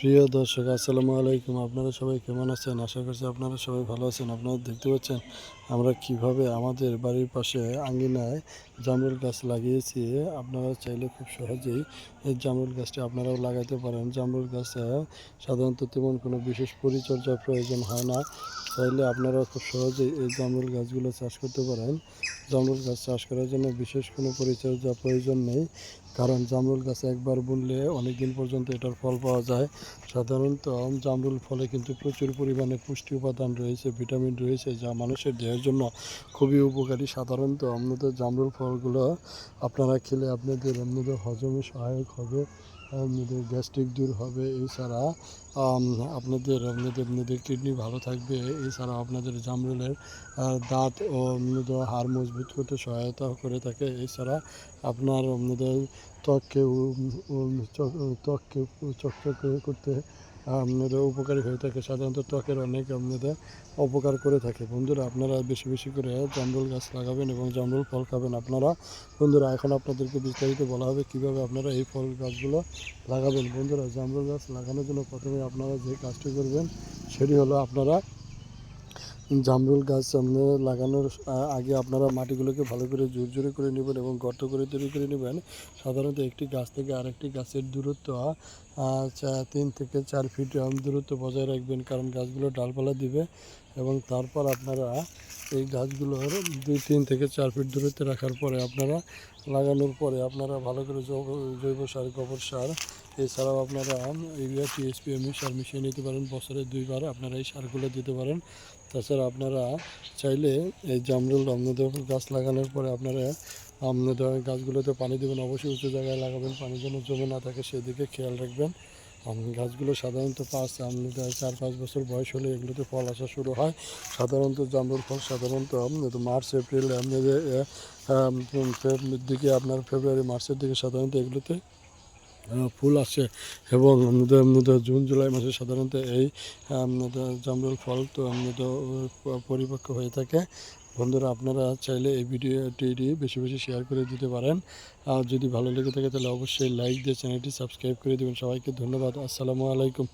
প্রিয় দর্শক, আসসালামু আলাইকুম। আপনারা সবাই কেমন আছেন? আশা করছি আপনারা সবাই ভালো আছেন। আপনারা দেখতে পাচ্ছেন আমরা কীভাবে আমাদের বাড়ির পাশে আঙ্গিনায় জামরুল গাছ লাগিয়েছি। আপনারা চাইলে খুব সহজেই এই জামরুল গাছটি আপনারাও লাগাতে পারেন। জামরুল গাছ সাধারণত তেমন কোনো বিশেষ পরিচর্যার প্রয়োজন হয় না। চাইলে আপনারা খুব সহজেই এই জামরুল গাছগুলো চাষ করতে পারেন। জামরুল গাছ চাষ করার জন্য বিশেষ কোনো পরিচর্যা প্রয়োজন নেই, কারণ জামরুল গাছ একবার বুনলে অনেক দিন পর্যন্ত এটার ফল পাওয়া যায়। সাধারণত জামরুল ফলে কিন্তু প্রচুর পরিমাণে পুষ্টি উপাদান রয়েছে, ভিটামিন রয়েছে, যা মানুষের দেহের জন্য খুবই উপকারী। সাধারণত আপনাদের জামরুল ফলগুলো আপনারা খেলে আপনাদের আপনাদের হজমে সহায়ক হবে আপনাদের গ্যাস্ট্রিক দূর হবে। এছাড়া আপনাদের আপনাদের আপনাদের কিডনি ভালো থাকবে এছাড়া আপনাদের জামরুলের দাঁত ও হাড় মজবুত করতে সহায়তা করে থাকে। এছাড়া আপনার, আপনাদের ত্বককে ত্বককে চকচকে করতে আপনাদের উপকারী হয়ে থাকে। সাধারণত ত্বকের অনেক আপনাদের উপকার করে থাকে। বন্ধুরা, আপনারা বেশি বেশি করে জামরুল গাছ লাগাবেন এবং জামরুল ফল খাবেন। আপনারা, বন্ধুরা, এখন আপনাদেরকে বিস্তারিত বলা হবে কীভাবে আপনারা এই ফল গাছগুলো লাগাবেন। বন্ধুরা, জামরুল গাছ লাগানোর জন্য প্রথমে আপনারা যে কাজটি করবেন, সেটি হলো আপনারা জামরুল গাছ আপনারা লাগানোর আগে আপনারা মাটিগুলোকে ভালো করে জোর জোরে করে নেবেন এবং গর্ত করে তৈরি করে নেবেন। সাধারণত একটি গাছ থেকে আরেকটি গাছের দূরত্ব তিন থেকে চার ফিট দূরত্ব বজায় রাখবেন, কারণ গাছগুলো ডালপালা দিবে। এবং তারপর আপনারা এই গাছগুলোর দুই, তিন থেকে চার ফিট দূরত্বে রাখার পরে আপনারা লাগানোর পরে আপনারা ভালো করে জৈব- সার, গোবর সার, এছাড়াও আপনারা ইউরিয়া টিএসপি এমনি সার মিশিয়ে নিতে পারেন। বছরে দুইবার আপনারা এই সারগুলো দিতে পারেন। তাছাড়া আপনারা চাইলে এই জামরুল আপনাদের গাছ লাগানোর পরে আপনারা আপনাদের গাছগুলোতে পানি দেবেন। অবশ্যই উঁচু জায়গায় লাগাবেন। পানি যেন জমে না থাকে, সেদিকে খেয়াল রাখবেন। আম, গাছগুলো সাধারণত পাঁচ আপনাদের চার পাঁচ বছর বয়স হলে এগুলোতে ফল আসা শুরু হয়। সাধারণত জামরুল ফল সাধারণত মার্চ এপ্রিল আপনাদের আম, দিকে আপনার ফেব্রুয়ারি মার্চের দিকে সাধারণত এগুলোতে ফুল আসে এবং আমাদের জুন, জুলাই মাসে সাধারণত এই আমাদের জামরুল ফল তো আমাদের পরিপক্ক হয়ে থাকে। বন্ধুরা, আপনারা চাইলে এই ভিডিওটি বেশি বেশি শেয়ার করে দিতে পারেন। আর যদি ভালো লেগে থাকে, তাহলে অবশ্যই লাইক দিয়ে চ্যানেলটি সাবস্ক্রাইব করে দেবেন। সবাইকে ধন্যবাদ। আসসালামু আলাইকুম।